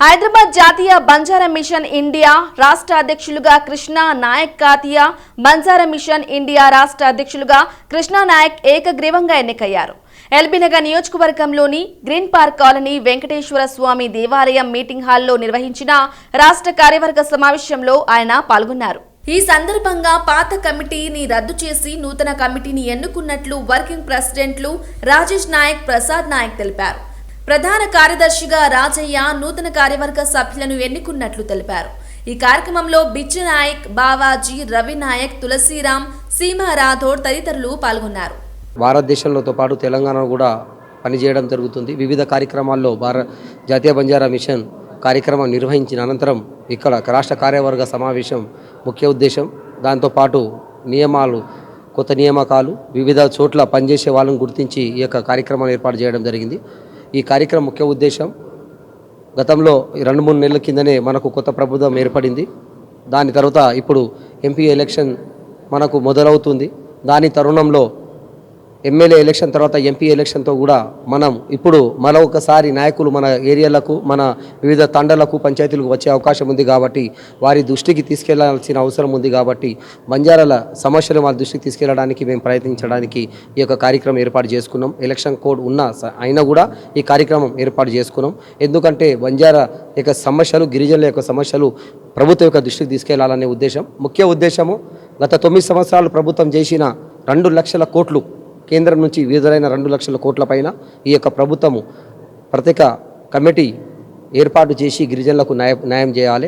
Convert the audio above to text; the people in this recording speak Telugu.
హైదరాబాద్ జాతీయ బంజారా మిషన్ ఇండియా రాష్ట్ర అధ్యక్షులుగా కృష్ణా నాయక్ కాతియా బంజారా మిషన్ ఇండియా రాష్ట్ర అధ్యక్షులుగా కృష్ణా నాయక్ ఏకగ్రీవంగా ఎన్నికయ్యారు. ఎల్బీనగర్ నియోజకవర్గంలోని green park colony Venkateswara Swamy దేవాలయం మీటింగ్ హాల్లో నిర్వహించిన రాష్ట్ర కార్యవర్గ సమావేశంలో ఆయన పాల్గొన్నారు. ఈ సందర్భంగా పాత కమిటీని రద్దు చేసి నూతన కమిటీని ఎన్నుకున్నట్లు వర్కింగ్ ప్రెసిడెంట్లు రాజేష్ నాయక్ ప్రసాద్ నాయక్ తెలిపారు. ప్రధాన కార్యదర్శిగా రాజయ్య నూతన కార్యవర్గ సభ్యులను ఎన్నుకున్నట్లు తెలిపారు. ఈ కార్యక్రమంలో బిచ్చు నాయక్ బావాజీ రవి నాయక్ తులసీరాం సీమా రాథోడ్ తదితరులు పాల్గొన్నారు. భారతదేశంలోతో పాటు తెలంగాణ కూడా పనిచేయడం జరుగుతుంది. వివిధ కార్యక్రమాల్లో భార జాతీయ బంజారా మిషన్ కార్యక్రమం నిర్వహించిన అనంతరం ఇక్కడ రాష్ట్ర కార్యవర్గ సమావేశం ముఖ్య ఉద్దేశం. దాంతోపాటు నియమాలు కొత్త నియామకాలు వివిధ చోట్ల పనిచేసే వాళ్ళని గుర్తించి ఈ యొక్క కార్యక్రమాన్ని ఏర్పాటు చేయడం జరిగింది. ఈ కార్యక్రమం ముఖ్య ఉద్దేశం. గతంలో ఈ రెండు మూడు నెలల కిందనే మనకు కొత్త ప్రభుత్వం ఏర్పడింది. దాని తర్వాత ఇప్పుడు ఎంపీ ఎలక్షన్ మనకు మొదలవుతుంది. దాని తరుణంలో ఎమ్మెల్యే ఎలక్షన్ తర్వాత ఎంపీ ఎలక్షన్తో కూడా మనం ఇప్పుడు మరొకసారి నాయకులు మన ఏరియాలకు మన వివిధ తండలకు పంచాయతీలకు వచ్చే అవకాశం ఉంది కాబట్టి వారి దృష్టికి తీసుకెళ్ళాల్సిన అవసరం ఉంది కాబట్టి బంజారాల సమస్యలు వారి దృష్టికి తీసుకెళ్ళడానికి మేము ప్రయత్నించడానికి ఈ యొక్క కార్యక్రమం ఏర్పాటు చేసుకున్నాం. ఎలక్షన్ కోడ్ ఉన్న స- అయినా కూడా ఈ కార్యక్రమం ఏర్పాటు చేసుకున్నాం. ఎందుకంటే బంజారా యొక్క సమస్యలు గిరిజనుల యొక్క సమస్యలు ప్రభుత్వం యొక్క దృష్టికి తీసుకెళ్ళాలనే ఉద్దేశం. ముఖ్య ఉద్దేశము గత తొమ్మిది సంవత్సరాలు ప్రభుత్వం చేసిన రెండు లక్షల కోట్లు కేంద్రం నుంచి విడుదలైన రెండు లక్షల కోట్ల పైన ఈ యొక్క ప్రభుత్వము ప్రత్యేక కమిటీ ఏర్పాటు చేసి గిరిజనులకు న్యాయం చేయాలి.